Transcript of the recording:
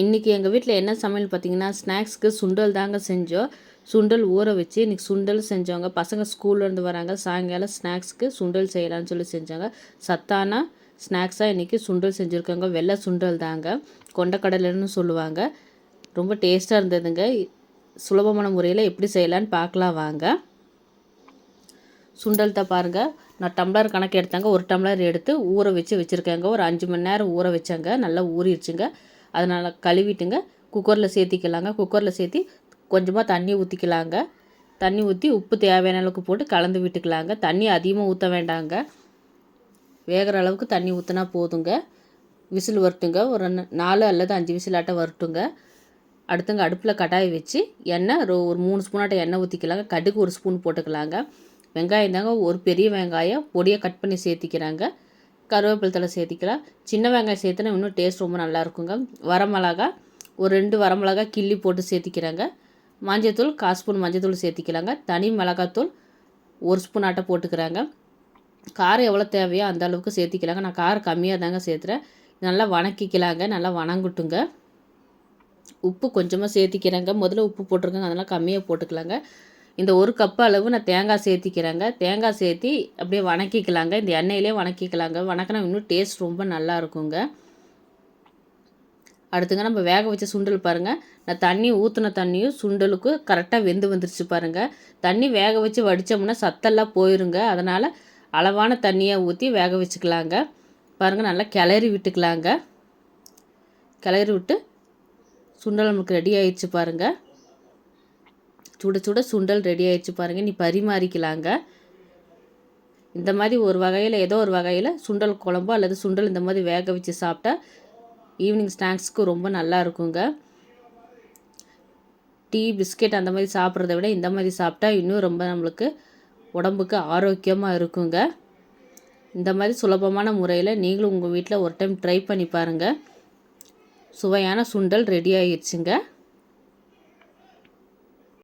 இன்றைக்கி எங்கள் வீட்டில் என்ன சமையல் பார்த்தீங்கன்னா ஸ்நாக்ஸ்க்கு சுண்டல் தாங்க செஞ்சோம். சுண்டல் ஊற வச்சு இன்றைக்கி சுண்டல் செஞ்சவங்க பசங்க ஸ்கூல்லேருந்து வராங்க சாயங்காலம் ஸ்நாக்ஸ்க்கு சுண்டல் செய்யலாம்னு சொல்லி செஞ்சாங்க. சத்தான ஸ்நாக்ஸாக இன்றைக்கி சுண்டல் செஞ்சுருக்காங்க. வெள்ளை சுண்டல் தாங்க கொண்டக்கடலைன்னு சொல்லுவாங்க. ரொம்ப டேஸ்ட்டாக இருந்ததுங்க. சுலபமான முறையில் எப்படி செய்யலான்னு பார்க்கலாம் வாங்க. சுண்டல் தான் பாருங்கள் நான் டம்ளர் கணக்கு எடுத்தாங்க. ஒரு டம்ளர் எடுத்து ஊற வச்சு வச்சுருக்கேங்க. ஒரு அஞ்சு மணி நேரம் ஊற வச்சாங்க. நல்லா ஊறிடுச்சுங்க. அதனால் கழுவிட்டுங்க. குக்கரில் சேர்த்திக்கலாங்க. குக்கரில் சேர்த்தி கொஞ்சமாக தண்ணி ஊற்றிக்கலாங்க தண்ணி ஊற்றி உப்பு தேவையான அளவுக்கு போட்டு கலந்து விட்டுக்கலாங்க. தண்ணி அதிகமாக ஊற்ற வேண்டாங்க. வேகிற அளவுக்கு தண்ணி ஊற்றினா போதுங்க. விசில் வரட்டுங்க. ஒரு நாலு அல்லது அஞ்சு விசிலாட்ட வரட்டுங்க. அடுத்துங்க அடுப்பில் கடாய் வச்சு எண்ணெய் ஒரு மூணு ஸ்பூனாட்ட எண்ணெய் ஊற்றிக்கலாங்க கடுகு ஒரு ஸ்பூன் போட்டுக்கலாங்க. வெங்காயம் தாங்க ஒரு பெரிய வெங்காயம். பொடியை கட் பண்ணி சேர்த்திக்கிறாங்க கருவேப்பிலை தலை சேர்த்திக்கலாம். சின்ன வெங்காயம் சேர்த்துனா இன்னும் டேஸ்ட் ரொம்ப நல்லா இருக்குங்க. வரமிளகா ஒரு ரெண்டு வரமிளகா கிள்ளி போட்டு சேர்த்திக்கிறாங்க. மஞ்சத்தூள் கால் ஸ்பூன் மஞ்சத்தூள் சேர்த்திக்கலாங்க. தனி மிளகாத்தூள் ஒரு ஸ்பூன் ஆட்டை போட்டுக்கிறாங்க. காரம் எவ்வளோ தேவையோ அந்த அளவுக்கு சேர்த்திக்கலாங்க. நான் காரம் கம்மியாக தாங்க சேர்த்துறேன். நல்லா வணக்கிக்கலாங்க. நல்லா வணங்கட்டுங்க. உப்பு கொஞ்சமாக சேர்த்திக்கிறாங்க. முதல்ல உப்பு போட்டிருக்காங்க. அதெல்லாம் கம்மியாக போட்டுக்கலாங்க. இந்த ஒரு கப் அளவு நான் தேங்காய் சேர்த்திக்கிறேங்க. தேங்காய் சேர்த்தி அப்படியே வணக்கிக்கலாங்க. இந்த எண்ணெயிலே வணக்கிக்கலாங்க. வணக்கினா இன்னும் டேஸ்ட் ரொம்ப நல்லா இருக்குங்க. அடுத்துங்க நம்ம வேக வச்ச சுண்டல் பாருங்கள் நான் தண்ணி ஊற்றின தண்ணியும் சுண்டலுக்கு கரெக்டாக வெந்து வந்துருச்சு பாருங்கள் தண்ணி வேக வச்சு வடித்தோம்னா சத்தெல்லாம் போயிருங்க. அதனால் அளவான தண்ணியை ஊற்றி வேக வச்சுக்கலாங்க. பாருங்கள் நல்லா கிளறி விட்டுக்கலாங்க. கிளறி விட்டு சுண்டல் நமக்கு ரெடி ஆயிடுச்சு பாருங்கள் சுட சுட சுண்டல் ரெடி ஆயிடுச்சு பாருங்கள் நீ பரிமாறிக்கலாங்க. இந்த மாதிரி ஒரு வகையில் ஏதோ ஒரு வகையில் சுண்டல் குழம்பு அல்லது சுண்டல் இந்த மாதிரி வேக வச்சு சாப்பிட்டா ஈவினிங் ஸ்நாக்ஸ்க்கு ரொம்ப நல்லா இருக்குங்க. டீ பிஸ்கெட் அந்த மாதிரி சாப்பிட்றத விட இந்த மாதிரி சாப்பிட்டா இன்னும் ரொம்ப நம்மளுக்கு உடம்புக்கு ஆரோக்கியமாக இருக்குங்க. இந்த மாதிரி சுலபமான முறையில் நீங்களும் உங்கள் வீட்டில் ஒரு டைம் ட்ரை பண்ணி பாருங்கள் சுவையான சுண்டல் ரெடி ஆகிடுச்சுங்க